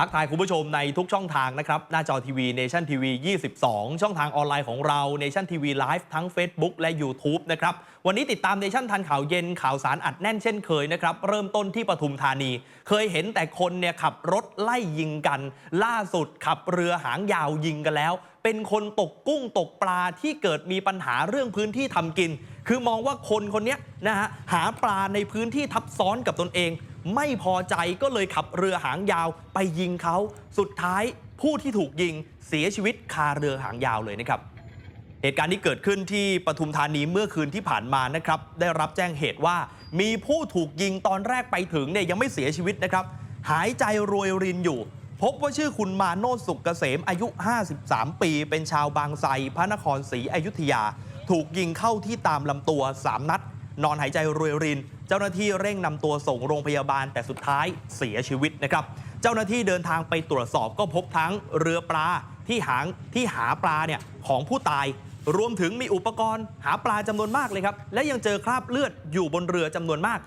ทักทายคุณผู้ชมในทุกช่องทางนะครับ หน้าจอทีวี Nation TV 22 ช่องทางออนไลน์ของเรา Nation TV Live ทั้ง Facebook และ YouTube นะครับ วันนี้ติดตาม Nation ทันข่าวเย็นข่าวสารอัดแน่นเช่นเคยนะครับ เริ่มต้นที่ปทุมธานี เคยเห็นแต่คนเนี่ยขับรถไล่ยิงกัน ล่าสุดขับเรือหางยาวยิงกันแล้ว เป็นคนตกกุ้งตกปลาที่เกิดมีปัญหาเรื่องพื้นที่ทำกิน คือมองว่าคนคนนี้นะฮะหาปลาในพื้นที่ทับซ้อนกับตนเอง ไม่พอใจก็เลยขับเรือหางยาวไปยิงเขา สุดท้ายผู้ที่ถูกยิงเสียชีวิตคาเรือหางยาวเลยนะครับ เหตุการณ์นี้เกิดขึ้นที่ปทุมธานีเมื่อคืนที่ผ่านมานะครับ ได้รับแจ้งเหตุว่ามีผู้ถูกยิงตอนแรกไปถึงเนี่ยยังไม่เสียชีวิตนะครับ หายใจรวยรินอยู่ พบว่าชื่อคุณมาโนสุกเกษมอายุ 53 ปี เป็นชาวบางไทรพระนครศรีอยุธยา ถูกยิงเข้าที่ตามลำตัว 3 นัด นอนหายใจรวยริน เจ้าหน้าที่เร่งนำตัวส่งโรงพยาบาลแต่สุดท้ายเสียชีวิตนะครับ เจ้าหน้าที่เดินทางไปตรวจสอบก็พบทั้งเรือปลาที่หางที่หาปลาเนี่ยของผู้ตาย รวมถึงมีอุปกรณ์หาปลาจำนวนมากเลยครับ และยังเจอคราบเลือดอยู่บนเรือจำนวนมาก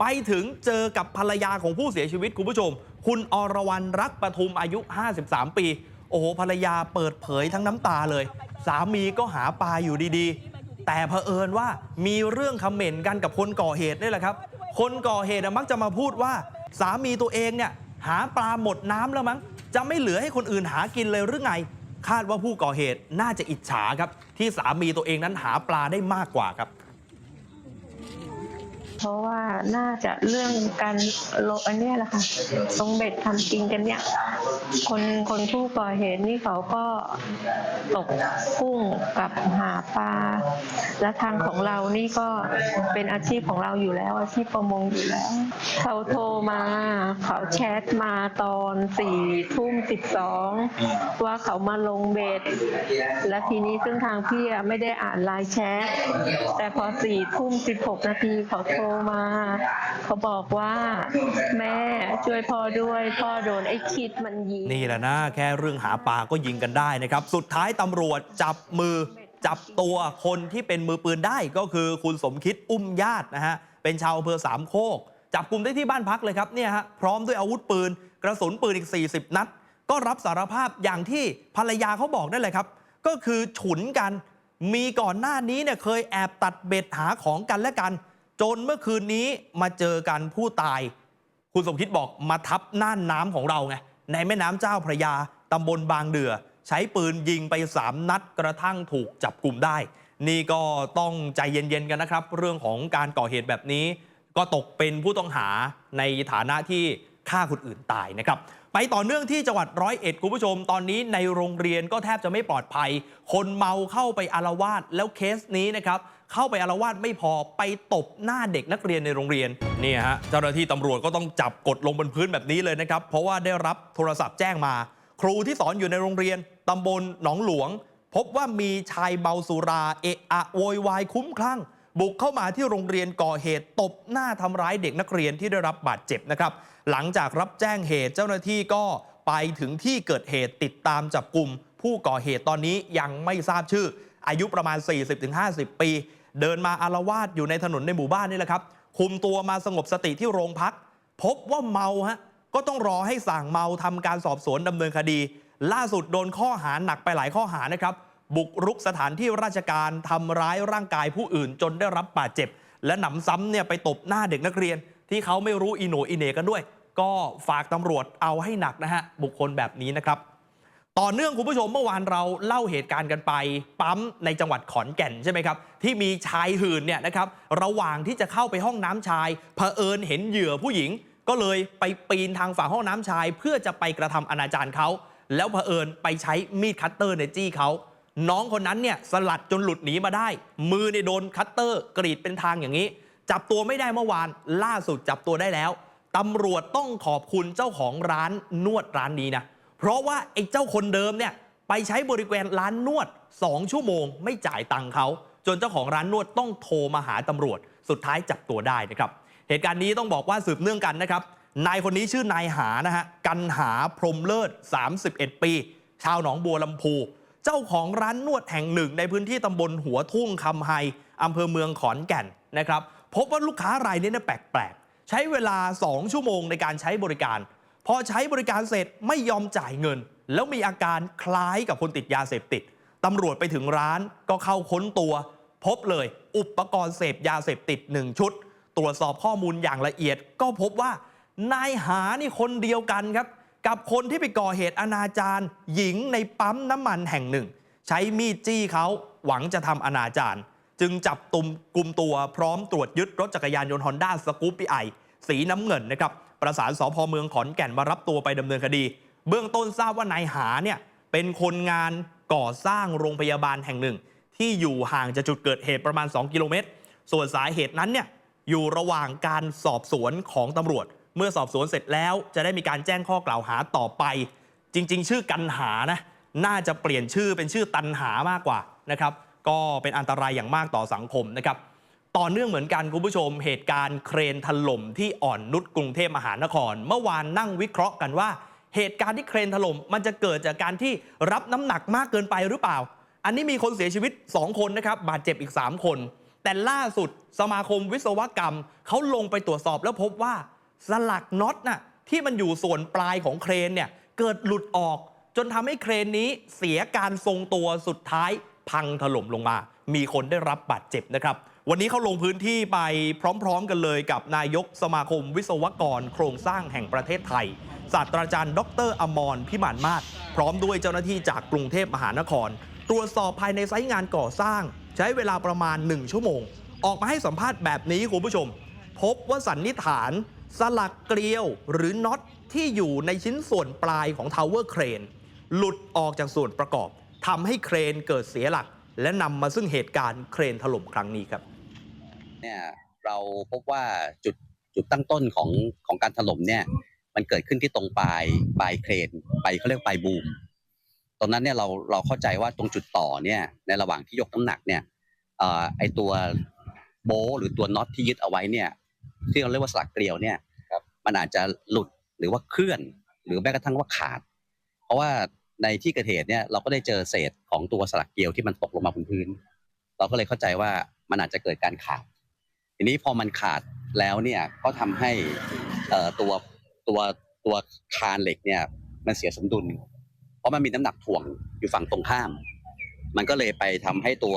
ไปถึงเจอกับภรรยาของผู้เสียชีวิตคุณผู้ชม คุณอรวรรณรักปทุมอายุ 53 ปี โอ้โหภรรยาเปิดเผยทั้งน้ำตาเลย สามีก็หาปลาอยู่ดีๆ แต่เผอิญว่ามีเรื่องคำเหม็นกันกับคนก่อเหตุนี่แหละครับ คนก่อเหตุมักจะมาพูดว่า สามีตัวเองเนี่ยหาปลาหมดน้ำแล้วมั้ง จะไม่เหลือให้คนอื่นหากินเลยหรือไง คาดว่าผู้ก่อเหตุน่าจะอิจฉาครับ ที่สามีตัวเองนั้นหาปลาได้มากกว่าครับ เพราะว่าน่าจะเรื่องการโลอันเนี้ยแหละค่ะตรงเบ็ดทำจริงกันเนี่ย คนคนผู้ก่อเหตุนี่เขาก็ตกกุ้งกับหาปลา และทางของเรานี่ก็เป็นอาชีพของเราอยู่แล้ว อาชีพประมงอยู่แล้ว เขาโทรมาเขาแชทมาตอนสี่ทุ่มสิบสองว่าเขามาลงเบ็ดและทีนี้ซึ่งทางพี่ไม่ได้อ่านไลน์แชทแต่พอสี่ทุ่มสิบหกนาทีเขาโทรมา เขาบอกว่าแม่ช่วยพ่อด้วยพ่อโดนไอ้คิดมันยิงนี่แหละนะ แค่เรื่องหาปลาก็ยิงกันได้นะครับ สุดท้ายตำรวจจับมือ จับตัวคนที่เป็นมือปืนได้ก็คือคุณสมคิดอุ้มญาตินะฮะเป็นชาวอำเภอสามโคก จับกลุ่มได้ที่บ้านพักเลยครับเนี่ยฮะพร้อมด้วยอาวุธปืน กระสุนปืนอีก 40 นัด ก็รับสารภาพอย่างที่ภรรยาเขาบอกได้เลยครับ ก็คือฉุนกันมีก่อนหน้านี้เนี่ยเคยแอบตัดเบ็ดหาของกันและกัน จนเมื่อคืนนี้มาเจอกันผู้ตาย คุณสมคิดบอกมาทับน่านน้ำของเราไงในแม่น้ำเจ้าพระยาตำบลบางเดือ ใช้ปืนยิงไป 3 นัดกระทั่งถูกจับกลุ่มได้ นี่ก็ต้องใจเย็นๆกันนะครับ เรื่องของการก่อเหตุแบบนี้ ก็ตกเป็นผู้ต้องหาในฐานะที่ฆ่าคนอื่นตายนะครับ ไปต่อเนื่องที่จังหวัดร้อยเอ็ดคุณผู้ชม ตอนนี้ในโรงเรียนก็แทบจะไม่ปลอดภัย คนเมาเข้าไปอารวาสแล้วเคสนี้นะครับเข้าไปอารวาสไม่พอไปตบหน้าเด็กนักเรียนในโรงเรียนเนี่ยฮะเจ้าหน้าที่ตำรวจก็ต้องจับกดลงบนพื้นแบบนี้เลยนะครับ เพราะว่าได้รับโทรศัพท์แจ้งมา ครูที่สอนอยู่ในโรงเรียนตำบลหนองหลวง พบว่ามีชายเมาสุราเอะอะโวยวายคุ้มคลั่ง บุกเข้ามาที่โรงเรียนก่อเหตุตบหน้าทำร้ายเด็กนักเรียนที่ได้รับบาดเจ็บนะครับ หลังจากรับแจ้งเหตุเจ้าหน้าที่ก็ไปถึงที่เกิดเหตุติดตามจับกลุ่ม ผู้ก่อเหตุตอนนี้ยังไม่ทราบชื่อ อายุประมาณ 40-50 ปี เดินมาอารวาสอยู่ในถนนในหมู่บ้านนี่แหละครับคุมตัวมาสงบสติที่โรงพัก พบว่าเมาฮะ ก็ต้องรอให้สั่งเมาทำการสอบสวนดำเนินคดี ล่าสุดโดนข้อหาหนักไปหลายข้อหานะครับ บุกรุกสถานที่ราชการทำร้ายร่างกายผู้อื่นจนได้รับบาดเจ็บ และหนำซ้ำเนี่ยไปตบหน้าเด็กนักเรียน ที่เขาไม่รู้อีโหนอีเหนกันด้วย ก็ฝากตำรวจเอาให้หนักนะฮะบุคคลแบบนี้นะครับต่อเนื่องคุณผู้ชมเมื่อวานเราเล่าเหตุการณ์กันไป ปั๊มในจังหวัดขอนแก่นใช่ไหมครับ ที่มีชายหื่นเนี่ยนะครับระหว่างที่จะเข้าไปห้องน้ำชายเผอิญเห็นเหยื่อผู้หญิง ก็เลยไปปีนทางฝั่งห้องน้ำชาย เพื่อจะไปกระทำอนาจารเขาแล้วเผอิญไปใช้มีดคัตเตอร์ในจี้เขาน้องคนนั้นเนี่ยสลัดจนหลุดหนีมาได้ มือเนี่ยโดนคัตเตอร์กรีดเป็นทางอย่างนี้ จับตัวไม่ได้เมื่อวานล่าสุดจับตัวได้แล้วตำรวจต้องขอบคุณเจ้าของร้านนวดร้านนี้นะเพราะว่าไอ้เจ้าคนเดิมเนี่ยไปใช้บริการร้านนวด 2 ชั่วโมง ไม่จ่ายตังค์เขาจนเจ้าของร้านนวดต้องโทรมาหาตำรวจ สุดท้ายจับตัวได้นะครับ เหตุการณ์นี้ต้องบอกว่าสืบเนื่องกันนะครับ นายคนนี้ชื่อนายหานะฮะ กันหาพรมเลิศ 31 ปี ชาวหนองบัวลำพู เจ้าของร้านนวดแห่งหนึ่ง ในพื้นที่ตำบลหัวทุ่งคำไฮอำเภอเมืองขอนแก่นนะครับ พบว่าลูกค้ารายนี้เนี่ยแปลกๆ ใช้เวลา 2 ชั่วโมงในการใช้บริการพพอใช้บริการเสร็จไม่ยอมจ่ายเงิน แล้วมีอาการคล้ายกับคนติดยาเสพติดตำรวจไปถึงร้านก็เข้าค้นตัว พบเลยอุปกรณ์เสพยาเสพติดหนึ่งชุด ตรวจสอบข้อมูลอย่างละเอียด ก็พบว่านายหานี่คนเดียวกันครับ กับคนที่ไปก่อเหตุอนาจารหญิงในปั๊มน้ำมันแห่งหนึ่ง ใช้มีดจี้เขาหวังจะทำอนาจารจึงจับตุมกลุ่มตัวพร้อมตรวจยึดรถจักรยานยนต์ฮอนด้าสกูปปี้ไอสีน้ำเงินนะครับประสานสพเมืองขอนแก่นมารับตัวไปดำเนินคดี เบื้องต้นทราบว่านายหาเนี่ยเป็นคนงานก่อสร้างโรงพยาบาลแห่งหนึ่ง ที่อยู่ห่างจากจุดเกิดเหตุประมาณ 2 กิโลเมตร ส่วนสาเหตุนั้นเนี่ย อยู่ระหว่างการสอบสวนของตำรวจ เมื่อสอบสวนเสร็จแล้วจะได้มีการแจ้งข้อกล่าวหาต่อไป จริง ๆ ชื่อกันหานะน่าจะเปลี่ยนชื่อเป็นชื่อตันหามากกว่านะครับ ก็เป็นอันตรายอย่างมากต่อสังคมนะครับ ต่อเนื่องเหมือนกันคุณผู้ชม เหตุการณ์เครนถล่มที่อ่อนนุชกรุงเทพมหานคร เมื่อวานนั่งวิเคราะห์กันว่า เหตุการณ์ที่เครนถล่มมันจะเกิดจากการที่รับน้ำหนักมากเกินไปหรือเปล่า อันนี้มีคนเสียชีวิต 2 คนนะครับบาดเจ็บอีก 3 คน แต่ล่าสุดสมาคมวิศวกรรมเขาลงไปตรวจสอบแล้วพบว่าสลักน็อตน่ะที่มันอยู่ส่วนปลายของเครนเนี่ยเกิดหลุดออก จนทำให้เครนนี้เสียการทรงตัวสุดท้ายพังถล่มลงมา มีคนได้รับบาดเจ็บนะครับ วันนี้เขาลงพื้นที่ไปพร้อมๆกันเลยกับนายกสมาคมวิศวกร โครงสร้างแห่งประเทศไทย ศาสตราจารย์ ดรอมรพิมานมาศพร้อมด้วยเจ้าหน้าที่จากกรุงเทพมหานคร ตรวจสอบภายในไซต์งานก่อสร้าง ใช้เวลาประมาณ 1 ชั่วโมง ออกมาให้สัมภาษณ์แบบนี้คุณผู้ชม พบว่าสันนิษฐานสลักเกลียวหรือน็อตที่อยู่ในชิ้นส่วนปลายของทาวเวอร์เครนหลุดออกจากส่วนประกอบทำให้เครนเกิดเสียหลัก และนำมาซึ่งเหตุการณ์เครนถล่มครั้งนี้ครับเนี่ยเราพบว่าจุดจุดตั้งต้นของของการถล่มเนี่ยมันเกิดขึ้นที่ตรงปลายปลายเครนปลายเขาเรียกปลายบูม ตรงนั้นเนี่ยเราเราเข้าใจว่าตรงจุดต่อเนี่ยในระหว่างที่ยกน้ำหนักเนี่ยเอ่อไอตัวโบลหรือตัวน็อตที่ยึดเอาไว้เนี่ยที่เราเรียกว่าสลักเกลียวเนี่ยมันอาจจะหลุดหรือว่าเคลื่อน หรือแม้กระทั่งว่าขาด เพราะว่าในที่เกิดเหตุเนี่ยเราก็ได้เจอเศษของตัวสลักเกลียวที่มันตกลงมาบนพื้น เราก็เลยเข้าใจว่ามันอาจจะเกิดการขาด ทีนี้พอมันขาดแล้วเนี่ยก็ทำให้เอ่อตัวตัวตัวคานเหล็กเนี่ยมันเสียสมดุล เพราะมันมีน้ำหนักถ่วงอยู่ฝั่งตรงข้าม มันก็เลยไปทำให้ตัว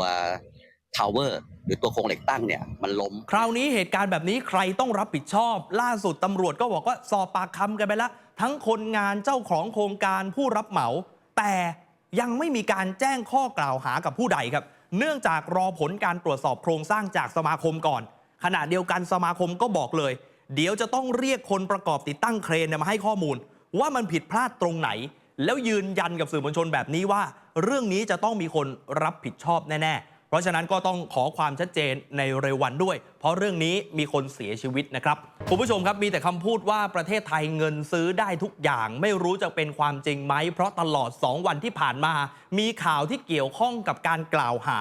ทาวเวอร์หรือตัวโครงเหล็กตั้งเนี่ยมันล้ม คราวนี้เหตุการณ์แบบนี้ใครต้องรับผิดชอบ ล่าสุดตำรวจก็บอกว่าสอบปากคำกันไปแล้วทั้งคนงานเจ้าของโครงการผู้รับเหมา แต่ยังไม่มีการแจ้งข้อกล่าวหากับผู้ใดครับ เนื่องจากรอผลการตรวจสอบโครงสร้างจากสมาคมก่อน ขณะเดียวกันสมาคมก็บอกเลย เดี๋ยวจะต้องเรียกคนประกอบติดตั้งเครนเนี่ยมาให้ข้อมูล ว่ามันผิดพลาดตรงไหน แล้วยืนยันกับสื่อมวลชนแบบนี้ว่า เรื่องนี้จะต้องมีคนรับผิดชอบแน่ๆ เพราะฉะนั้นก็ต้องขอความชัดเจนในเร็ววันด้วย เพราะเรื่องนี้มีคนเสียชีวิตนะครับคุณผู้ชมครับมีแต่คำพูดว่าประเทศไทยเงินซื้อได้ทุกอย่าง ไม่รู้จะเป็นความจริงไหม เพราะตลอด 2 วันที่ผ่านมา มีข่าวที่เกี่ยวข้องกับการกล่าวหา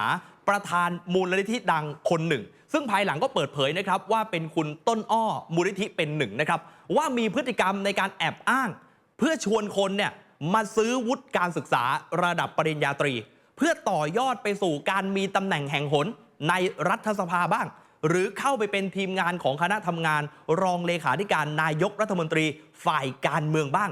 ประธานมูลนิธิดังคนหนึ่งซึ่งภายหลังก็เปิดเผยนะครับว่าเป็นคุณต้นอ้อมูลนิธิเป็นหนึ่งนะครับว่ามีพฤติกรรมในการแอบอ้าง เพื่อชวนคนเนี่ย มาซื้อวุฒิการศึกษาระดับปริญญาตรี เพื่อต่อยอดไปสู่การมีตำแหน่งแห่งหนในรัฐสภาบ้าง หรือเข้าไปเป็นทีมงานของคณะทำงาน รองเลขาธิการนายกรัฐมนตรีฝ่ายการเมืองบ้าง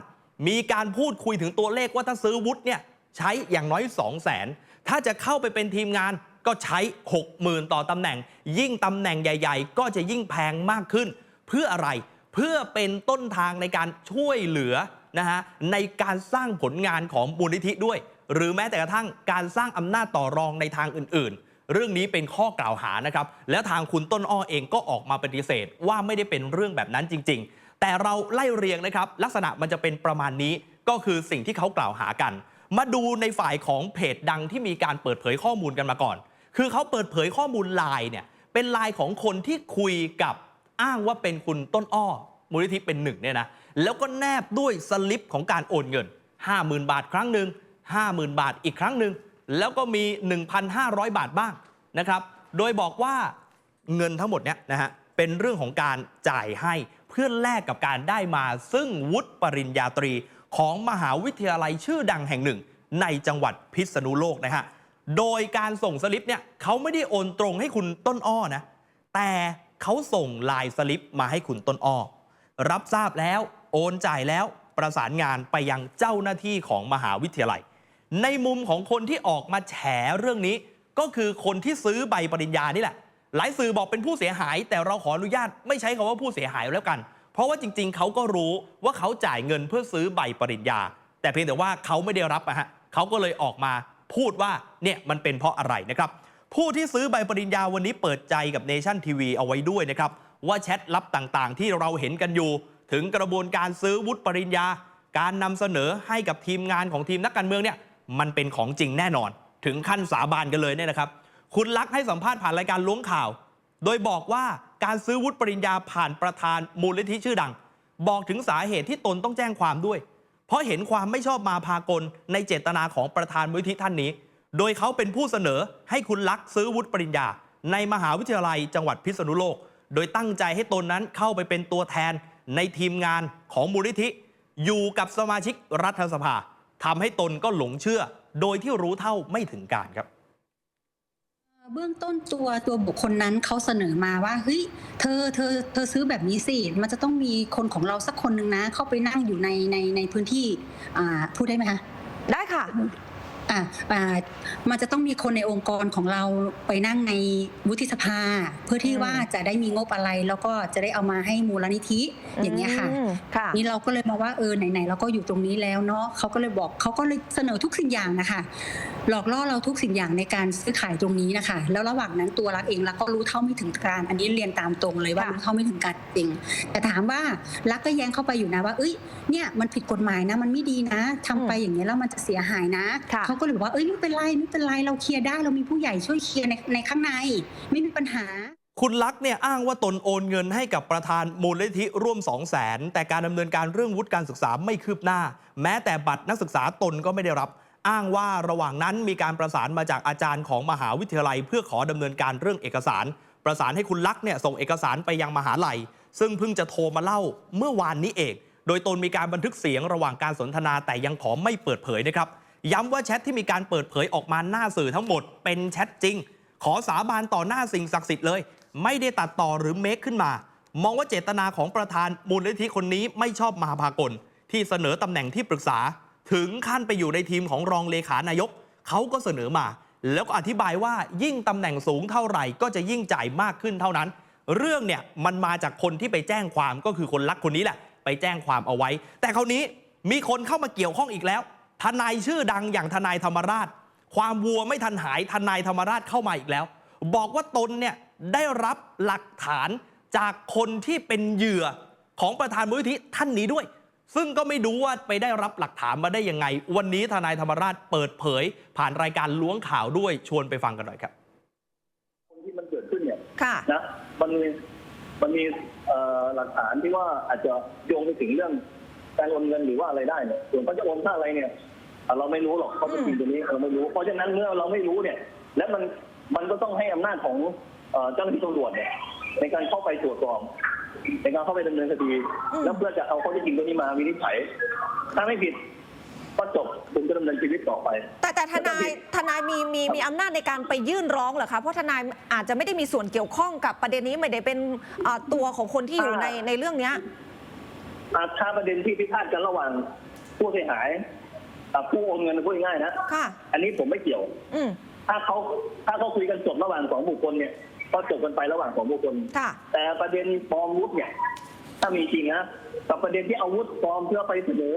มีการพูดคุยถึงตัวเลขว่าถ้าซื้อวุฒิเนี่ยใช้อย่างน้อย 2 0 0 0 0 0ถ้าจะเข้าไปเป็นทีมงานก็ใช้ 60,000 ต่อตำแหน่ง ยิ่งตำแหน่งใหญ่ ๆ ก็จะยิ่งแพงมากขึ้น เพื่ออะไรเพื่อเป็นต้นทางในการช่วยเหลือ นะฮะในการสร้างผลงานของมูลนิธิด้วย หรือแม้แต่กระทั่งการสร้างอำนาจต่อรองในทางอื่น ๆเรื่องนี้เป็นข้อกล่าวหานะครับ แล้วทางคุณต้นอ้อเองก็ออกมาปฏิเสธว่าไม่ได้เป็นเรื่องแบบนั้นจริง ๆ แต่เราไล่เรียงนะครับ ลักษณะมันจะเป็นประมาณนี้ก็คือสิ่งที่เขากล่าวหากัน มาดูในฝ่ายของเพจดังที่มีการเปิดเผยข้อมูลกันมาก่อน คือเขาเปิดเผยข้อมูลไลน์เนี่ยเป็นไลน์ของคนที่คุยกับอ้างว่าเป็นคุณต้นอ้อ มูลนิธิเป็นหนึ่งเนี่ยนะแล้วก็แนบด้วยสลิปของการโอนเงิน 50,000 บาทครั้งหนึ่ง50,000 บาทอีกครั้งหนึ่งแล้วก็มี 1,500 บาทบ้างนะครับโดยบอกว่าเงินทั้งหมดเนี่ยนะฮะเป็นเรื่องของการจ่ายให้เพื่อแลกกับการได้มา ซึ่งวุฒิปริญญาตรีของมหาวิทยาลัยชื่อดังแห่งหนึ่ง ในจังหวัดพิษณุโลกนะฮะโดยการส่งสลิปเนี่ยเขาไม่ได้โอนตรงให้คุณต้นอ้อนะแต่เขาส่งลายสลิปมาให้คุณต้นอ้อ รับทราบแล้ว โอนจ่ายแล้วประสานงานไปยังเจ้าหน้าที่ของมหาวิทยาลัย ในมุมของคนที่ออกมาแฉเรื่องนี้ ก็คือคนที่ซื้อใบปริญญานี่แหละ หลายสื่อบอกเป็นผู้เสียหาย แต่เราขออนุญาตไม่ใช้คำว่าผู้เสียหายแล้วกัน เพราะว่าจริง ๆ เขาก็รู้ว่าเขาจ่ายเงินเพื่อซื้อใบปริญญา แต่เพียงแต่ว่าเขาไม่ได้รับอะฮะเขาก็เลยออกมาพูดว่าเนี่ยมันเป็นเพราะอะไรนะครับผู้ที่ซื้อใบปริญญาวันนี้เปิดใจกับเนชั่นทีวีเอาไว้ด้วยนะครับ ว่าแชทลับต่างๆ ที่เราเห็นกันอยู่ ถึงกระบวนการซื้อวุฒิปริญญา การนำเสนอให้กับทีมงานของทีมนักการเมืองเนี่ยมันเป็นของจริงแน่นอน ถึงขั้นสาบานกันเลยเนี่ยนะครับ คุณลักษ์ให้สัมภาษณ์ผ่านรายการล้วงข่าว โดยบอกว่าการซื้อวุฒิปริญญาผ่านประธานมูลนิธิชื่อดัง บอกถึงสาเหตุที่ตนต้องแจ้งความด้วย เพราะเห็นความไม่ชอบมาพากลในเจตนาของประธานมูลนิธิท่านนี้ โดยเขาเป็นผู้เสนอให้คุณลักษ์ซื้อวุฒิปริญญา ในมหาวิทยาลัยจังหวัดพิษณุโลก โดยตั้งใจให้ตนนั้นเข้าไปเป็นตัวแทนในทีมงานของมูลนิธิ อยู่กับสมาชิกรัฐสภาทำให้ตนก็หลงเชื่อ โดยที่รู้เท่าไม่ถึงการครับเบื้องต้นตัวตัวบุคคลนั้นเขาเสนอมาว่าเฮ้ยเธอเธอเธอซื้อแบบนี้สิมันจะต้องมีคนของเราสักคนหนึ่งนะ เข้าไปนั่งอยู่ในในในพื้นที่อ่าพูดได้ไหมคะได้ค่ะ อ่าอ่ามันจะต้องมีคนในองค์กรของเราไปนั่งในวุฒิสภา เพื่อที่อืมว่าจะได้มีงบอะไร แล้วก็จะได้เอามาให้มูลนิธิอย่างเงี้ยค่ะมค่ะ นี่เราก็เลยมาว่าเออไหนๆเราก็อยู่ตรงนี้แล้วเนาะเขาก็เลยบอกเขาก็เลยเสนอทุกสิ่งอย่างนะคะหลอกล่อเราทุกสิ่งอย่างในการซื้อขายตรงนี้นะคะ แล้วระหว่างนั้นตัวรักเองรักก็รู้เท่าไม่ถึงการ อันนี้เรียนตามตรงเลยว่าค่ะรู้เท่าไม่ถึงการจริง แต่ถามว่ารักก็แย้งเข้าไปอยู่นะว่า เอ้ย เนี่ยมันผิดกฎหมายนะ มันไม่ดีนะทำไปอย่างนี้ยแล้วมันจะเสียหายนะค่ะเขาก็เลยบอกว่า เอ้ยไม่เป็นไรไม่เป็นไรเราเคลียร์ได้เรามีผู้ใหญ่ช่วยเคลียร์ในในข้างใน ไม่มีปัญหาคุณลักษณ์เนี่ยอ้างว่าตนโอนเงินให้กับประธานมูลนิธิร่วม 2 0 0แสนแต่การดำเนินการเรื่องวุฒิการศึกษาไม่คืบหน้า แม้แต่บัตรนักศึกษาตนก็ไม่ได้รับ อ้างว่าระหว่างนั้นมีการประสานมาจากอาจารย์ของมหาวิทยาลัย เพื่อขอดำเนินการเรื่องเอกสาร ประสานให้คุณลักษ์เนี่ยส่งเอกสารไปยังมหาลัย ซึ่งเพิ่งจะโทรมาเล่าเมื่อวานนี้เอง โดยตนมีการบันทึกเสียงระหว่างการสนทนาแต่ยังขอไม่เปิดเผยนะครับ ย้ำว่าแชทที่มีการเปิดเผยออกมาหน้าสื่อทั้งหมดเป็นแชทจริง ขอสาบานต่อหน้าสิ่งศักดิ์สิทธิ์เลย ไม่ได้ตัดต่อหรือเมคขึ้นมา มองว่าเจตนาของประธานมูลนิธิคนนี้ไม่ชอบมหาพากลที่เสนอตำแหน่งที่ปรึกษา ถึงขั้นไปอยู่ในทีมของรองเลขานายกเขาก็เสนอมา แล้วก็อธิบายว่ายิ่งตำแหน่งสูงเท่าไหร่ ก็จะยิ่งจ่ายมากขึ้นเท่านั้น เรื่องเนี่ยมันมาจากคนที่ไปแจ้งความก็คือคนรักคนนี้แหละ ไปแจ้งความเอาไว้ แต่คราวนี้มีคนเข้ามาเกี่ยวข้องอีกแล้ว ทนายชื่อดังอย่างทนายธรรมราช ความวัวไม่ทันหายทนายธรรมราชเข้ามาอีกแล้ว บอกว่าตนเนี่ยได้รับหลักฐานจากคนที่เป็นเหยื่อของประธานมูลนิธิท่านนี้ด้วย ซึ่งก็ไม่รู้ว่าไปได้รับหลักฐานมาได้ยังไง วันนี้ทนายธรรมราชเปิดเผย ผ่านรายการล้วงข่าวด้วยชวนไปฟังกันหน่อยครับที่มันเกิดขึ้นเนี่ยค่ะ นะมันมีมันมีเอ่อหลักฐานที่ว่าอาจจะโยงไปถึงเรื่องการโอนเงินหรือว่าอะไรได้เนี่ยส่วนเขาจะโอนค่าอะไรเนี่ยเอ่อเราไม่รู้หรอกเขาเป็นจริงตรงนี้เราไม่รู้ เพราะฉะนั้นเมื่อเราไม่รู้เนี่ย และมันมันก็ต้องให้อำนาจของเอ่อเจ้าหน้าที่ตำรวจเนี่ยในการเข้าไปตรวจสอบ ในการเข้าไปดำเนินคดีอืมแล้วเพื่อจะเอาข้อเท็จจริงตรงนี้มาวินิจฉัยถ้าไม่ผิดก็จบคุณก็ดำเนินชีวิตต่อไป แต่แต่ทนายทนายมีมีมีอำนาจในการไปยื่นร้องเหรอคะเพราะทนายอาจจะไม่ได้มีส่วนเกี่ยวข้องกับประเด็นนี้ไม่ได้เป็นอ่าตัวของคนที่อยู่ในในเรื่องเนี้ยอาถ้าประเด็นที่พิพาทกันระหว่างผู้เสียหายกับผู้โอนเงินพูดง่ายๆนะค่ะอันนี้ผมไม่เกี่ยวอืมถ้าเขาถ้าเขาคุยกันจบระหว่างสองบุคคลเนี่ย ก็จบกันไประหว่างสองบุคคลค่ะแต่ประเด็นปลอมวุฒิเนี่ย ถ้ามีจริงนะกับประเด็นที่เอาวุฒิปลอมเพื่อไปเสนอ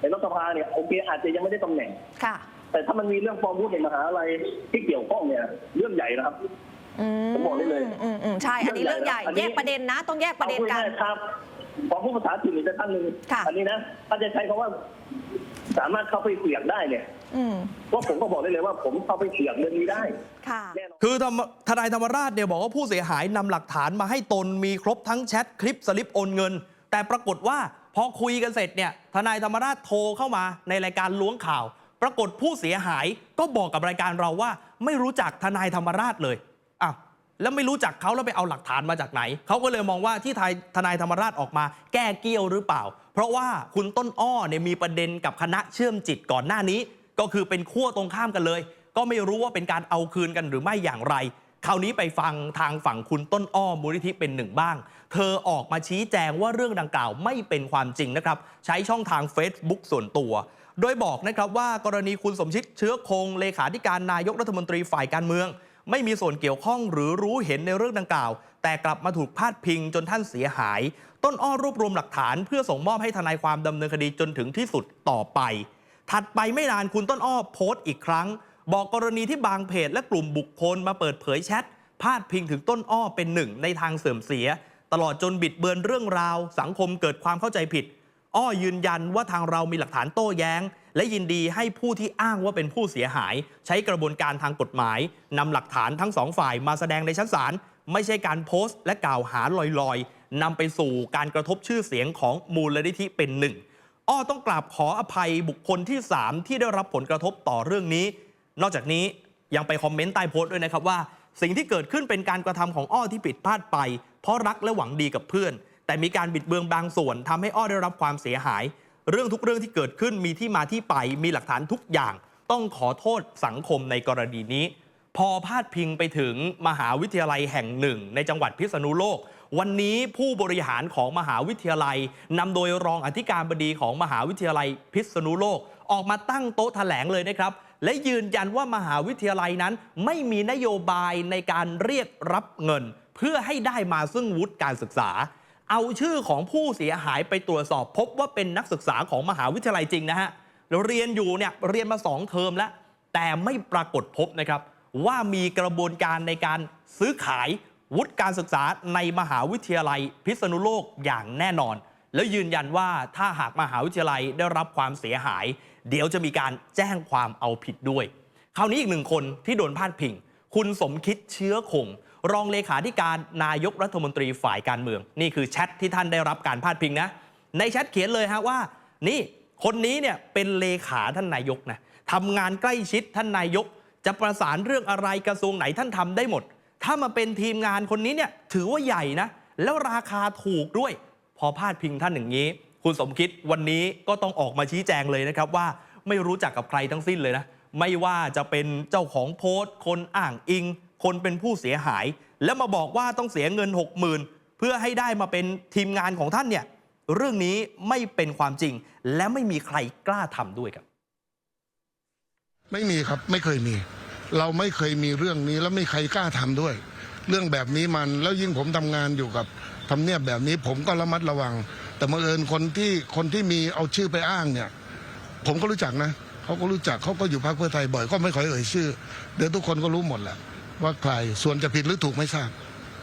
ในรัฐสภาเนี่ยโอเคอาจจะยังไม่ได้ตำแหน่งค่ะ แต่ถ้ามันมีเรื่องปลอมวุฒิในมหาลัยที่เกี่ยวข้องเนี่ย เรื่องใหญ่นะครับอืมผมบอกได้เลยอืมอืมใช่ อันนี้เรื่องใหญ่อันนี้แยกประเด็นนะ ต้องแยกประเด็นกันอาพูดง่ายๆครับขอผู้ภาษาถิ่นอีกสักท่านหนึ่งค่ะอันี้นะถ้าจะใช้คำว่า สามารถเข้าไปเสียบได้เนี่ย อืมก็ผมก็บอกได้เลยว่า ผมเข้าไปเสียบเรื่องนี้ได้ค่ะ แน่นอน คือธรรมทนายธรรมราชเนี่ยบอกว่าผู้เสียหายนำหลักฐานมาให้ตนมีครบทั้งแชทคลิปสลิปโอนเงิน แต่ปรากฏว่าพอคุยกันเสร็จเนี่ยทนายธรรมราชโทรเข้ามาในรายการล้วงข่าว ปรากฏผู้เสียหายก็บอกกับรายการเราว่า ไม่รู้จักทนายธรรมราชเลยอ้าวแล้วไม่รู้จักเขาแล้วไปเอาหลักฐานมาจากไหนเขาก็เลยมองว่าที่ทายทนายธรรมราชออกมาแก้เกี้ยวหรือเปล่า เพราะว่าคุณต้นอ้อเนี่ยมีประเด็นกับคณะเชื่อมจิตก่อนหน้านี้ ก็คือเป็นขั้วตรงข้ามกันเลย ก็ไม่รู้ว่าเป็นการเอาคืนกันหรือไม่อย่างไร คราวนี้ไปฟังทางฝั่งคุณต้นอ้อมูลนิธิเป็นหนึ่งบ้าง เธอออกมาชี้แจงว่าเรื่องดังกล่าวไม่เป็นความจริงนะครับ ใช้ช่องทาง Facebook ส่วนตัว โดยบอกนะครับว่ากรณีคุณสมชิดเชื้อคงเลขาธิการนายกรัฐมนตรีฝ่ายการเมือง ไม่มีส่วนเกี่ยวข้องหรือรู้เห็นในเรื่องดังกล่าว แต่กลับมาถูกพาดพิงจนท่านเสียหาย ต้นอ้อรวบรวมหลักฐาน เพื่อส่งมอบให้ทนายความดำเนินคดีจนถึงที่สุดต่อไป ถัดไปไม่นานคุณต้นอ้อโพสต์อีกครั้ง บอกกรณีที่บางเพจและกลุ่มบุคคลมาเปิดเผยแชทพาดพิงถึงต้นอ้อเป็นหนึ่งในทางเสื่อมเสีย ตลอดจนบิดเบือนเรื่องราว สังคมเกิดความเข้าใจผิด อ้อยืนยันว่าทางเรามีหลักฐานโต้แย้ง และยินดีให้ผู้ที่อ้างว่าเป็นผู้เสียหาย ใช้กระบวนการทางกฎหมายนำหลักฐานทั้งสองฝ่ายมาแสดงในชั้นศาลไม่ใช่การโพสต์ และกล่าวหาลอยๆนำไปสู่การกระทบชื่อเสียงของมูลนิธิเป็นหนึ่ง อ้อต้องกราบขออภัยบุคคลที่ 3 ที่ได้รับผลกระทบต่อเรื่องนี้ นอกจากนี้ยังไปคอมเมนต์ใต้โพสต์ด้วยนะครับว่า สิ่งที่เกิดขึ้นเป็นการกระทำของอ้อที่ผิดพลาดไป เพราะรักและหวังดีกับเพื่อน แต่มีการบิดเบือนบางส่วนทำให้อ้อได้รับความเสียหาย เรื่องทุกเรื่องที่เกิดขึ้นมีที่มาที่ไป มีหลักฐานทุกอย่าง ต้องขอโทษสังคมในกรณีนี้ พอพาดพิงไปถึงมหาวิทยาลัยแห่งหนึ่ง ในจังหวัดพิษณุโลก วันนี้ผู้บริหารของมหาวิทยาลัยนำโดยรองอธิการบดีของมหาวิทยาลัยพิษณุโลก ออกมาตั้งโต๊ะแถลงเลยนะครับและยืนยันว่ามหาวิทยาลัยนั้นไม่มีนโยบายในการเรียกรับเงิน เพื่อให้ได้มาซึ่งวุฒิการศึกษา เอาชื่อของผู้เสียหายไปตรวจสอบ พบว่าเป็นนักศึกษาของมหาวิทยาลัยจริงนะฮะเรียนอยู่เนี่ยเรียนมาสองเทอมแล้ว แต่ไม่ปรากฏพบนะครับว่ามีกระบวนการในการซื้อขาย วุฒิการศึกษาในมหาวิทยาลัยพิษณุโลกอย่างแน่นอน แล้วยืนยันว่าถ้าหากมหาวิทยาลัยได้รับความเสียหาย เดี๋ยวจะมีการแจ้งความเอาผิดด้วย คราวนี้อีกหนึ่งคนที่โดนพาดพิง คุณสมคิดเชื้อคง รองเลขาธิการนายกรัฐมนตรีฝ่ายการเมือง นี่คือแชทที่ท่านได้รับการพาดพิงนะ ในแชทเขียนเลยฮะว่า นี่คนนี้เนี่ยเป็นเลขาท่านนายกนะทำงานใกล้ชิดท่านนายก จะประสานเรื่องอะไรกระทรวงไหนท่านทำได้หมด ถ้ามาเป็นทีมงานคนนี้เนี่ยถือว่าใหญ่นะ แล้วราคาถูกด้วย พอพาดพิงท่านอย่างนี้ คุณสมคิดวันนี้ก็ต้องออกมาชี้แจงเลยนะครับว่าไม่รู้จักกับใครทั้งสิ้นเลยนะ ไม่ว่าจะเป็นเจ้าของโพสต์ คนอ้างอิง คนเป็นผู้เสียหาย แล้วมาบอกว่าต้องเสียเงิน 60,000 เพื่อให้ได้มาเป็นทีมงานของท่านเนี่ยเรื่องนี้ไม่เป็นความจริง และไม่มีใครกล้าทำด้วยครับ ไม่มีครับไม่เคยมี เราไม่เคยมีเรื่องนี้แล้วไม่ใครกล้าทำด้วย เรื่องแบบนี้มันแล้วยิ่งผมทำงานอยู่กับทำเนียบแบบนี้ผมก็ระมัดระวัง แต่บังเอิญคนที่คนที่มีเอาชื่อไปอ้างเนี่ย ผมก็รู้จักนะเขาก็รู้จักเขาก็อยู่พรรคเพื่อไทยบ่อยก็ไม่ขอเอ่ยชื่อ เดี๋ยวทุกคนก็รู้หมดแหละว่าใครส่วนจะผิดหรือถูกไม่ทราบ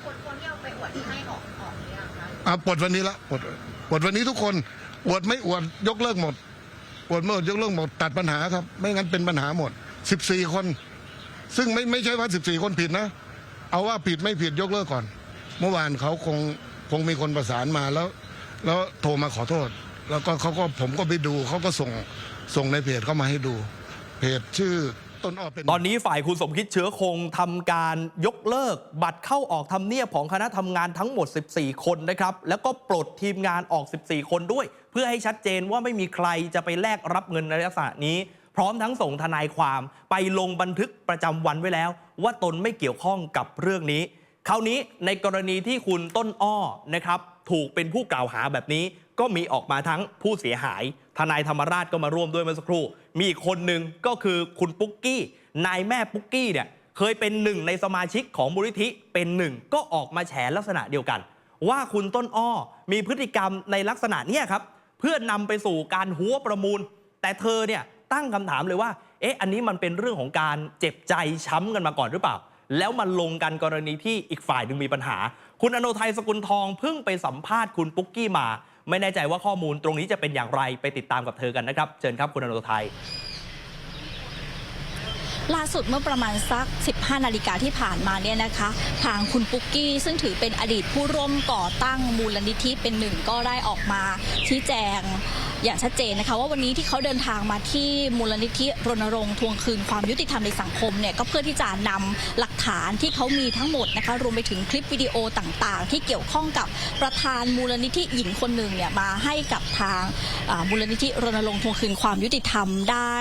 คนคนที่เอาไปอวดให้ออกออกเนี่ยคะอะปลดวันนี้ละปลดปลดวันนี้ทุกคนอวดไม่อวดยกเลิกหมดอวดไม่อวดยกเลิกหมดตัดปัญหาครับ ไม่งั้นเป็นปัญหาหมด 14 คน ซึ่งไม่ไม่ใช่ว่า 14 คนผิดนะ เอาว่าผิดไม่ผิดยกเลิกก่อน เมื่อวานเขาคงคงมีคนประสานมาแล้ว แล้วโทรมาขอโทษ แล้วก็เขาก็ผมก็ไปดูเขาก็ส่งส่งในเพจเข้ามาให้ดู เพจชื่อต้นอ้อเป็น ตอนนี้ฝ่ายคุณสมคิดเชื้อคงทำการยกเลิก บัตรเข้าออกทำเนียบของคณะทำงานทั้งหมด 14 คนนะครับ แล้วก็ปลดทีมงานออก 14 คนด้วย เพื่อให้ชัดเจนว่าไม่มีใครจะไปแลกรับเงินในลักษณะนี้ พร้อมทั้งส่งทนายความไปลงบันทึกประจำวันไว้แล้ว ว่าตนไม่เกี่ยวข้องกับเรื่องนี้ คราวนี้ในกรณีที่คุณต้นอ้อนะครับถูกเป็นผู้กล่าวหาแบบนี้ ก็มีออกมาทั้งผู้เสียหาย ทนายธรรมราชก็มาร่วมด้วยเมื่อสักครู่ มีอีกคนหนึ่งก็คือคุณปุ๊กกี้นายแม่ปุ๊กกี้เนี่ยเคยเป็นหนึ่งในสมาชิกของมูลนิธิเป็นหนึ่งก็ออกมาแฉลักษณะเดียวกัน ว่าคุณต้นอ้อมีพฤติกรรมในลักษณะเนี้ยครับเพื่อนำไปสู่การหัวประมูล แต่เธอเนี่ย ตั้งคำถามเลยว่า เอ๊ะ อันนี้มันเป็นเรื่องของการเจ็บใจช้ำกันมาก่อนหรือเปล่า แล้วมันลงกันกรณีที่อีกฝ่ายหนึ่งมีปัญหา คุณอนุทัยสกุลทองเพิ่งไปสัมภาษณ์คุณปุ๊กกี้มา ไม่แน่ใจว่าข้อมูลตรงนี้จะเป็นอย่างไรไปติดตามกับเธอกันนะครับ เชิญครับคุณอนุทัย ล่าสุดเมื่อประมาณสัก 15 นาฬิกาที่ผ่านมาเนี่ยนะคะ ทางคุณปุ๊กกี้ซึ่งถือเป็นอดีตผู้ร่วมก่อตั้งมูลนิธิเป็นหนึ่งก็ได้ออกมาชี้แจงอย่างชัดเจนนะคะว่าวันนี้ที่เขาเดินทางมาที่มูลนิธิรณรงค์ทวงคืนความยุติธรรมในสังคมเนี่ยก็เพื่อที่จะนำหลักฐานที่เขามีทั้งหมดนะคะรวมไปถึงคลิปวิดีโอต่างๆ ที่เกี่ยวข้องกับประธานมูลนิธิหญิงคนหนึ่งเนี่ยมาให้กับทางมูลนิธิรณรงค์ทวงคืนความยุติธรรมได้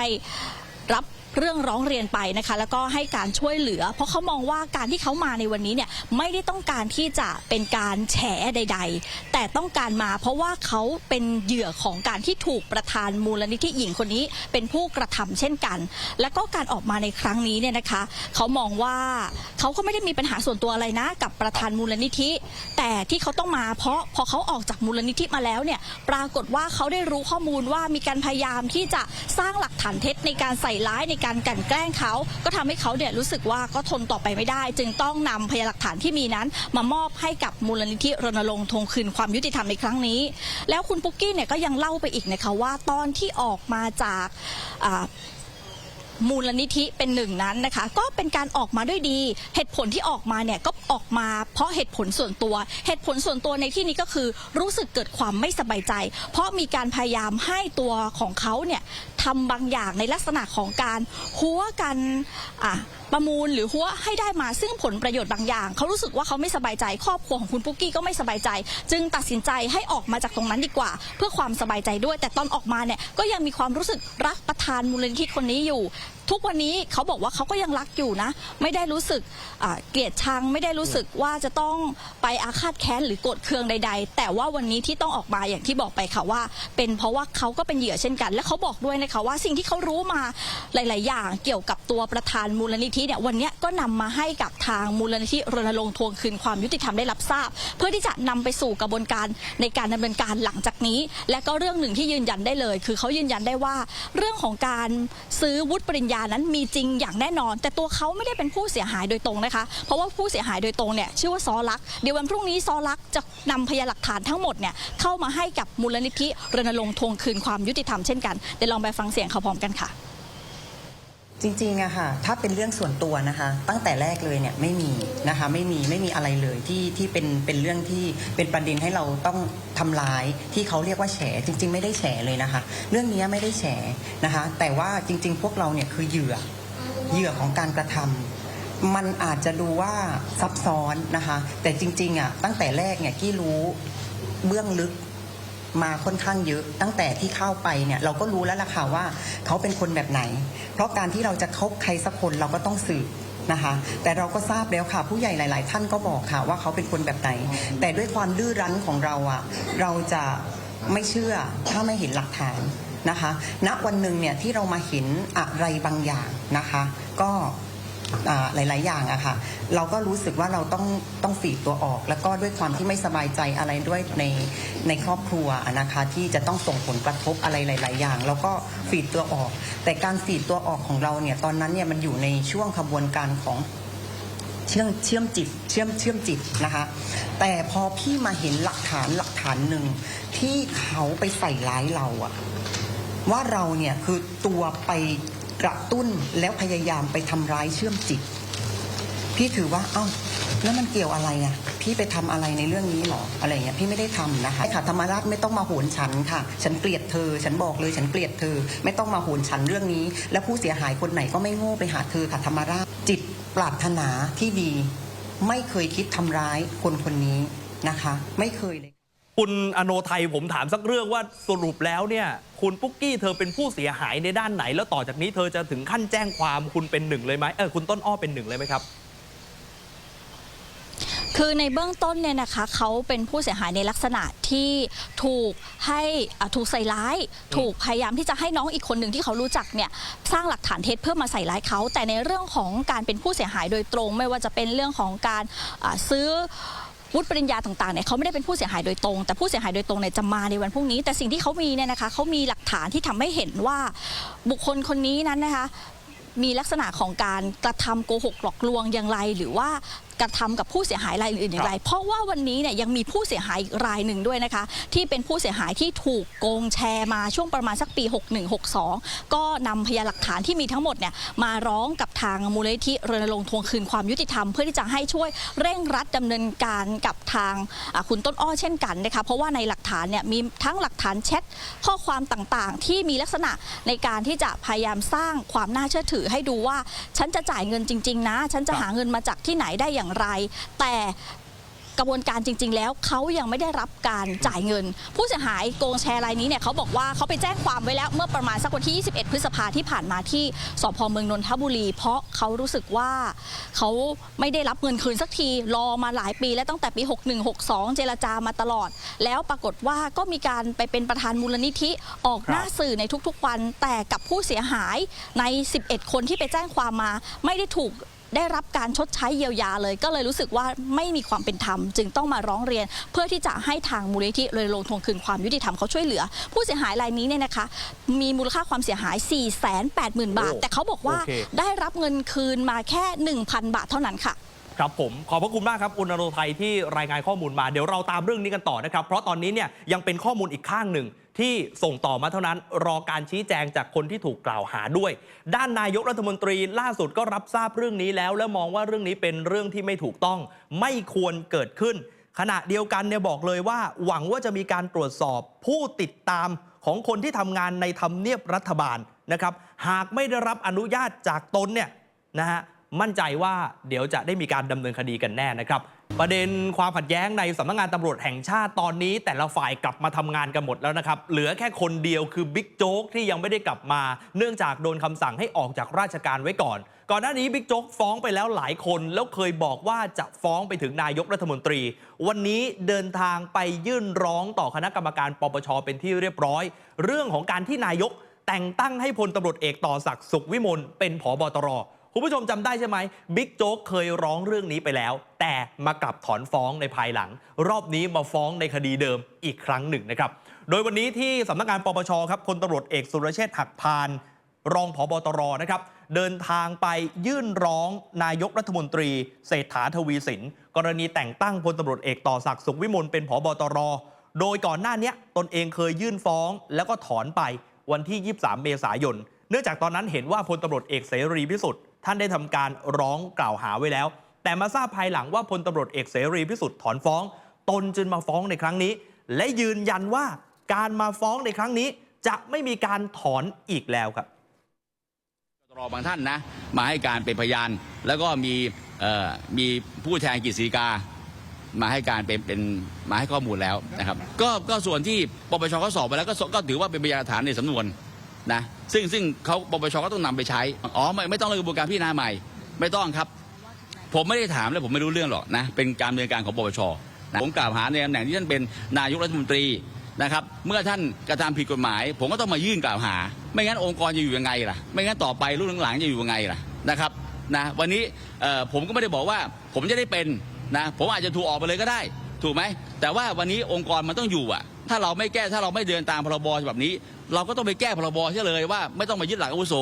รับ เรื่องร้องเรียนไปนะคะ แล้วก็ให้การช่วยเหลือ เพราะเขามองว่าการที่เขามาในวันนี้เนี่ยไม่ได้ต้องการที่จะเป็นการแฉใด ๆ แต่ต้องการมาเพราะว่าเขาเป็นเหยื่อของการที่ถูกประธานมูลนิธิหญิงคนนี้เป็นผู้กระทำเช่นกัน แล้วก็การออกมาในครั้งนี้เนี่ยนะคะเขามองว่าเขาก็ไม่ได้มีปัญหาส่วนตัวอะไรนะ กับประธานมูลนิธิ แต่ที่เขาต้องมาเพราะพอเขาออกจากมูลนิธิมาแล้วเนี่ยปรากฏว่าเขาได้รู้ข้อมูลว่ามีการพยายามที่จะสร้างหลักฐานเท็จในการใส่ร้ายในการกลั่นแกล้งเขาก็ทำให้เขาเนี่ยรู้สึกว่าก็ทนต่อไปไม่ได้ จึงต้องนำพยานหลักฐานที่มีนั้น มามอบให้กับมูลนิธิรณรงค์ทวงคืนความยุติธรรมในครั้งนี้ แล้วคุณปุ๊กกี้เนี่ยก็ยังเล่าไปอีกนะคะว่าตอนที่ออกมาจากมูลนิธิเป็นหนึ่งนั้นนะคะ ก็เป็นการออกมาด้วยดี เหตุผลที่ออกมาเนี่ยก็ออกมาเพราะเหตุผลส่วนตัว เหตุผลส่วนตัวในที่นี้ก็คือรู้สึกเกิดความไม่สบายใจ เพราะมีการพยายามให้ตัวของเขาเนี่ย ทำบางอย่างในลักษณะของการหัวกันประมูลหรือหัวให้ได้มาซึ่งผลประโยชน์บางอย่าง เขารู้สึกว่าเขาไม่สบายใจ ครอบครัวของคุณปุ๊กกี้ก็ไม่สบายใจ จึงตัดสินใจให้ออกมาจากตรงนั้นดีกว่า เพื่อความสบายใจด้วย แต่ตอนออกมาเนี่ยก็ยังมีความรู้สึกรักประธานมูลนิธิคนนี้อยู่ ทุกวันนี้เขาบอกว่าเขาก็ยังรักอยู่นะ ไม่ได้รู้สึกอ่าเกลียดชังไม่ได้รู้สึกว่าจะต้องไปอาฆาตแค้นหรือโกรธเคืองใด ๆ แต่ว่าวันนี้ที่ต้องออกมาอย่างที่บอกไปค่ะว่า เป็นเพราะว่าเขาก็เป็นเหยื่อเช่นกัน และเขาบอกด้วยนะคะว่าสิ่งที่เขารู้มาหลาย ๆ อย่างเกี่ยวกับตัวประธานมูลนิธิเนี่ยวันนี้ก็นำมาให้กับทางมูลนิธิรณรงค์ทวงคืนความยุติธรรมได้รับทราบ เพื่อที่จะนำไปสู่กระบวนการในการดำเนินการหลังจากนี้ และก็เรื่องหนึ่งที่ยืนยันได้เลย คือเขายืนยันได้ว่า เรื่องของการซื้อวุฒิปริญญานั้นมีจริงอย่างแน่นอน แต่ตัวเขาไม่ได้เป็นผู้เสียหายโดยตรงนะคะ เพราะว่าผู้เสียหายโดยตรงเนี่ยชื่อว่าซอลักษ์เดี๋ยววันพรุ่งนี้ซอลักษ์จะนำพยานหลักฐานทั้งหมดเนี่ยเข้ามาให้กับมูลนิธิรณรงค์ทวงคืนความยุติธรรมเช่นกันเดี๋ยวลองไปฟังเสียงเขาพร้อมกันค่ะ จริงๆอะค่ะ ถ้าเป็นเรื่องส่วนตัวนะคะ ตั้งแต่แรกเลยเนี่ยไม่มีนะคะ ไม่มีไม่มีอะไรเลยที่ที่เป็นเป็นเรื่องที่เป็นประเด็นให้เราต้องทำร้ายที่เขาเรียกว่าแฉ จริง ๆ ไม่ได้แฉเลยนะคะ เรื่องนี้ไม่ได้แฉนะคะ แต่ว่าจริง ๆ พวกเราเนี่ยคือเหยื่อเหยื่อของการกระทำมันอาจจะดูว่าซับซ้อนนะคะ แต่จริงๆอะตั้งแต่แรกเนี่ยกี้รู้เบื้องลึก มาค่อนข้างเยอะ ตั้งแต่ที่เข้าไปเนี่ยเราก็รู้แล้วล่ะค่ะว่าเขาเป็นคนแบบไหน เพราะการที่เราจะคบใครสักคนเราก็ต้องสืบนะคะแต่เราก็ทราบแล้วค่ะผู้ใหญ่หลาย ๆ ท่านก็บอกค่ะว่าเขาเป็นคนแบบไหน แต่ด้วยความดื้อรั้นของเราอะเราจะไม่เชื่อถ้าไม่เห็นหลักฐานนะคะณวันหนึ่งเนี่ยที่เรามาเห็นอะไรบางอย่างนะคะ ก็ หลาย ๆ อย่างอะค่ะ เราก็รู้สึกว่าเราต้องต้องฝีดตัวออก แล้วก็ด้วยความที่ไม่สบายใจอะไรด้วยในในครอบครัวนะคะที่จะต้องส่งผลกระทบอะไรหลาย ๆ อย่าง แล้วก็ฝีดตัวออก แต่การฝีดตัวออกของเราเนี่ยตอนนั้นเนี่ยมันอยู่ในช่วงขบวนการของเชื่อมเชื่อมจิตเชื่อมเชื่อมจิตนะคะ แต่พอพี่มาเห็นหลักฐานหลักฐานหนึ่งที่เขาไปใส่ร้ายเราอะว่าเราเนี่ยคือตัวไป กระตุ้นแล้วพยายามไปทำร้ายเชื่อมจิต พี่ถือว่า เอ้า แล้วมันเกี่ยวอะไรอะ พี่ไปทำอะไรในเรื่องนี้หรอ อะไรเงี้ย พี่ไม่ได้ทำนะคะค่ะธรรมราชไม่ต้องมาโหนฉันค่ะ ฉันเกลียดเธอ ฉันบอกเลย ฉันเกลียดเธอ ไม่ต้องมาโหนฉันเรื่องนี้ แล้วผู้เสียหายคนไหนก็ไม่โง่ไปหาเธอค่ะธรรมราชจิตปรารถนาที่ดี ไม่เคยคิดทำร้ายคนคนนี้นะคะ ไม่เคยเลย คุณอโนไทยผมถามสักเรื่องว่าสรุปแล้วเนี่ยคุณปุ๊กกี้เธอเป็นผู้เสียหายในด้านไหน แล้วต่อจากนี้เธอจะถึงขั้นแจ้งความคุณเป็นหนึ่งเลยไหมเออคุณต้นอ้อเป็นหนึ่งเลยไหมครับคือในเบื้องต้นเนี่ยนะคะเขาเป็นผู้เสียหายในลักษณะที่ถูกให้อะถูกใส่ร้าย ถูกพยายามที่จะให้น้องอีกคนหนึ่งที่เขารู้จักเนี่ยสร้างหลักฐานเท็จเพื่อมาใส่ร้ายเขา แต่ในเรื่องของการเป็นผู้เสียหายโดยตรง ไม่ว่าจะเป็นเรื่องของการซื้อ วุฒิปริญญาต่างๆเนี่ยเขาไม่ได้เป็นผู้เสียหายโดยตรง แต่ผู้เสียหายโดยตรงเนี่ยจะมาในวันพรุ่งนี้ แต่สิ่งที่เขามีเนี่ยนะคะเขามีหลักฐานที่ทำให้เห็นว่าบุคคลคนนี้นั้นนะคะมีลักษณะของการกระทำโกหกหลอกลวงอย่างไร หรือว่า กระทำกับผู้เสียหายรายอื่นอย่างไร เพราะว่าวันนี้เนี่ยยังมีผู้เสียหายอีกรายหนึ่งด้วยนะคะ ที่เป็นผู้เสียหายที่ถูกโกงแชร์มาช่วงประมาณสักปี 6162 ก็นำพยานหลักฐานที่มีทั้งหมดเนี่ยมาร้องกับทางมูลนิธิรณรงค์ทวงคืนความยุติธรรม เพื่อที่จะให้ช่วยเร่งรัดดำเนินการกับทางอ่าคุณต้นอ้อเช่นกันนะคะเพราะว่าในหลักฐานเนี่ยมีทั้งหลักฐานแชทข้อความต่างๆ ที่มีลักษณะในการที่จะพยายามสร้างความน่าเชื่อถือให้ดูว่า ฉันจะจ่ายเงินจริง ๆ นะ ฉันจะหาเงินมาจากที่ไหนได้อย่างไร แต่กระบวนการจริง ๆ แล้วเขายังไม่ได้รับการจ่ายเงิน ผู้เสียหายโกงแชร์รายนี้เนี่ยเขาบอกว่าเขาไปแจ้งความไว้แล้วเมื่อประมาณสักวันที่ 21 พฤษภาที่ผ่านมาที่สพเมืองนนทบุรี เพราะเขารู้สึกว่าเขาไม่ได้รับเงินคืนสักทีรอมาหลายปี และตั้งแต่ปี 61 62 เจรจามาตลอด แล้วปรากฏว่าก็มีการไปเป็นประธานมูลนิธิออกหน้าสื่อในทุกๆวัน แต่กับผู้เสียหายใน 11 คนที่ไปแจ้งความมาไม่ได้ถูก ได้รับการชดใช้เยียวยาเลย ก็เลยรู้สึกว่าไม่มีความเป็นธรรม จึงต้องมาร้องเรียน เพื่อที่จะให้ทางมูลนิธิเลยลงค์ทวงคืนความยุติธรรมเขาช่วยเหลือ ผู้เสียหายรายนี้เนี่ยนะคะ มีมูลค่าความเสียหาย 4 8 0 0 0 0 บาทโอ้แต่เขาบอกว่าโอเคได้รับเงินคืนมาแค่ 1,000 บาทเท่านั้นค่ะ ครับผมขอบพระคุณมากครับคุณนโรไทยที่รายงานข้อมูลมาเดี๋ยวเราตามเรื่องนี้กันต่อนะครับ เพราะตอนนี้เนี่ยยังเป็นข้อมูลอีกข้างหนึ่งที่ส่งต่อมาเท่านั้นรอการชี้แจงจากคนที่ถูกกล่าวหาด้วย ด้านนายกรัฐมนตรีล่าสุดก็รับทราบเรื่องนี้แล้ว และมองว่าเรื่องนี้เป็นเรื่องที่ไม่ถูกต้อง ไม่ควรเกิดขึ้น ขณะเดียวกันเนี่ยบอกเลยว่า หวังว่าจะมีการตรวจสอบผู้ติดตามของคนที่ทำงานในทำเนียบรัฐบาลนะครับ หากไม่ได้รับอนุญาตจากตนเนี่ยนะฮะ มั่นใจว่าเดี๋ยวจะได้มีการดำเนินคดีกันแน่นะครับ ประเด็นความขัดแย้งในสำนักงานตำรวจแห่งชาติตอนนี้ แต่ละฝ่ายกลับมาทำงานกันหมดแล้วนะครับ เหลือแค่คนเดียวคือบิ๊กโจ๊กที่ยังไม่ได้กลับมา เนื่องจากโดนคำสั่งให้ออกจากราชการไว้ก่อน ก่อนหน้านี้บิ๊กโจ๊กฟ้องไปแล้วหลายคน แล้วเคยบอกว่าจะฟ้องไปถึงนายกรัฐมนตรี วันนี้เดินทางไปยื่นร้องต่อคณะกรรมการปปชเป็นที่เรียบร้อย เรื่องของการที่นายกแต่งตั้งให้พลตำรวจเอกต่อศักดิ์สุขวิมลเป็นผบตร คุณผู้ชมจำได้ใช่ไหมบิ๊กโจ๊กเคยร้องเรื่องนี้ไปแล้ว แต่มากลับถอนฟ้องในภายหลัง รอบนี้มาฟ้องในคดีเดิมอีกครั้งหนึ่งนะครับ โดยวันนี้ที่สำนักงานปปชครับพลตำรวจเอกสุรเชษฐ์หักพานรองผบตรนะครับเดินทางไปยื่นร้องนายกรัฐมนตรี เศรษฐาทวีสิน กรณีแต่งตั้งพลตำรวจเอกต่อศักดิ์สุขวิมลเป็นผบตร โดยก่อนหน้านี้ตนเองเคยยื่นฟ้อง แล้วก็ถอนไปวันที่ 23 เมษายน เนื่องจากตอนนั้นเห็นว่าพลตำรวจเอกเสรีพิสุทธิ์ ท่านได้ทำการร้องกล่าวหาไว้แล้ว แต่มาทราบภายหลังว่าพลตำรวจเอกเสรีพิสุทธิ์ถอนฟ้อง ตนจึงมาฟ้องในครั้งนี้ และยืนยันว่าการมาฟ้องในครั้งนี้ จะไม่มีการถอนอีกแล้วครับรอบางท่านนะมาให้การเป็นพยาน แล้วก็มีมีผู้แทนกฤษฎีกามาให้การเป็นเป็นมาให้ข้อมูลแล้วนะครับ ก็ก็ส่วนที่ปปชเขาสอบไปแล้วก็ก็ถือว่าเป็นพยานฐานในสำนวน นะซึ่งซึ่งเขาปปชก็ต้องนำไปใช้อ๋อไม่ไม่ต้องเลยกระบวนการพิจารณาใหม่ ไม่ต้องครับ ผมไม่ได้ถามและผมไม่รู้เรื่องหรอกนะเป็นการดำเนินการของปปชนะผมกล่าวหาในตำแหน่งที่ท่านเป็นนายกรัฐมนตรีนะครับเมื่อท่านกระทำผิดกฎหมาย ผมก็ต้องมายื่นกล่าวหา ไม่งั้นองค์กรจะอยู่ยังไงล่ะ ไม่งั้นต่อไปรุ่นหลังๆจะอยู่ยังไงล่ะนะครับนะวันนี้ผมก็ไม่ได้บอกว่าผมจะได้เป็นนะผมอาจจะถูกออกไปเลยก็ได้ ถูกไหมแต่ว่าวันนี้องค์กรมันต้องอยู่อะ ถ้าเราไม่แก้ถ้าเราไม่เดินตามพรบฉบับนี้ เราก็ต้องไปแก้พรบใช่เลยว่าไม่ต้องมายึดหลักอาวุโส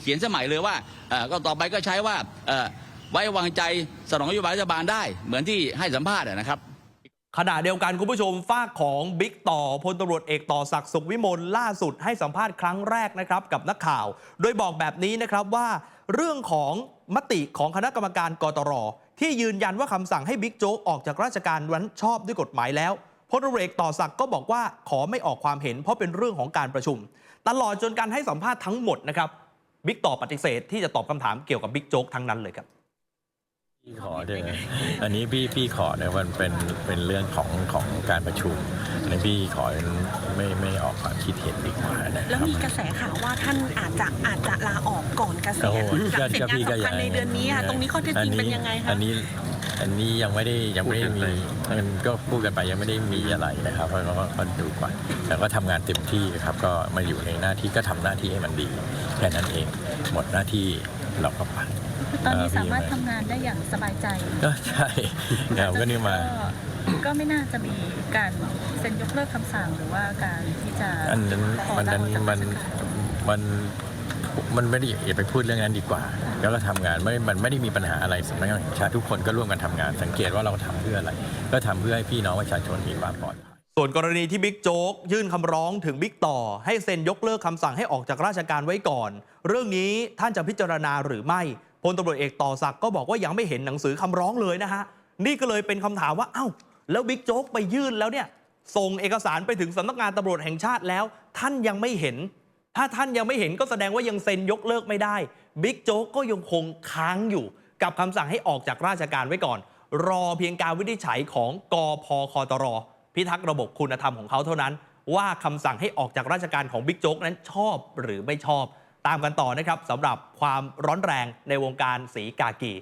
เขียนสมัยเลยว่าเออก็ต่อไปก็ใช้ว่าเออไว้วางใจสนองนโยบายรัฐบาลได้ เหมือนที่ให้สัมภาษณ์นะครับขณะเดียวกันคุณผู้ชมฝากของบิ๊กต่อพลตำรวจเอกต่อศักดิ์สุขวิมลล่าสุดให้สัมภาษณ์ครั้งแรกนะครับกับนักข่าว โดยบอกแบบนี้นะครับว่า เรื่องของมติของคณะกรรมการกตร ที่ยืนยันว่าคำสั่งให้บิ๊กโจ๊กออกจากราชการวันชอบด้วยกฎหมายแล้วพลตำรวจเอกต่อศักดิ์ก็บอกว่าขอไม่ออกความเห็นเพราะเป็นเรื่องของการประชุม ตลอดจนการให้สัมภาษณ์ทั้งหมดนะครับบิ๊กต่อปฏิเสธที่จะตอบคำถามเกี่ยวกับบิ๊กโจ๊กทั้งนั้นเลยครับ พี่ขอเถอะอันนี้พี่พี่ขอเนี่ยมันเป็นเป็นเรื่องของของการประชุมอันนี้พี่ขอไม่ไม่ออกความคิดเห็นดีกว่านะคแล้วรับมีกระแสข่าวว่าท่านอาจจะอาจจะลาออกก่อนเกษีโอ้ยณโหหลังเสร็จงานพี่ก็สำคัญในเดือนนี้ค่ะตรงนี้ข้อเท็จจริงเป็นยังไงคะ อันนี้อันนี้ยังไม่ได้ยังไม่ได้มีมันก็พูดกันไปยังไม่ได้มีอะไรนะครับเพราะเราก็ดูก่อนแต่ก็ทำงานเต็มที่ครับก็มาอยู่ในหน้าที่ก็ทำหน้าที่ให้มันดีแค่นั้นเอง หมดหน้าที่เราก็ไป ตอนนี้เพี่สามารถทำงานได้อย่างสบายใจ ก็ใช่เราก็นี่มาก็ไม่น่าจะมีการเซ็นยกเลิกคำสั่งหรือว่าการที่จะอันนั้นขอมันลานั้นออกจากมันราชการ มันมันไม่ได้อย่าไปพูดเรื่องนั้นดีกว่า แล้วเราทำงานไม่มันไม่ได้มีปัญหาอะไรสำนักงานแห่งชาติทุกคนก็ร่วมกันทำงาน สังเกตว่าเราทำเพื่ออะไร ก็ทำเพื่อให้พี่น้องประชาชนมีความปลอดภัย ส่วนกรณีที่บิ๊กโจ๊กยื่นคำร้องถึงบิ๊กต่อ ให้เซ็นยกเลิกคำสั่งให้ออกจากราชการไว้ก่อน เรื่องนี้ท่านจะพิจารณาหรือไม่ พลตำรวจเอกต่อศักดิ์ก็บอกว่ายังไม่เห็นหนังสือคำร้องเลยนะฮะนี่ก็เลยเป็นคำถามว่าเอ้าแล้วบิ๊กโจ๊กไปยื่นแล้วเนี่ยส่งเอกสารไปถึงสำนักงานตำรวจแห่งชาติแล้ว ท่านยังไม่เห็น ถ้าท่านยังไม่เห็นก็แสดงว่ายังเซ็นยกเลิกไม่ได้บิ๊กโจ๊กก็ยังคงค้างอยู่ กับคำสั่งให้ออกจากราชการไว้ก่อน รอเพียงการวินิจฉัยของกอพคอตร พิทักษ์ระบบคุณธรรมของเขาเท่านั้น ว่าคำสั่งให้ออกจากราชการของบิ๊กโจ๊กนั้นชอบหรือไม่ชอบ ตามกันต่อนะครับสำหรับความร้อนแรงในวงการสีกากี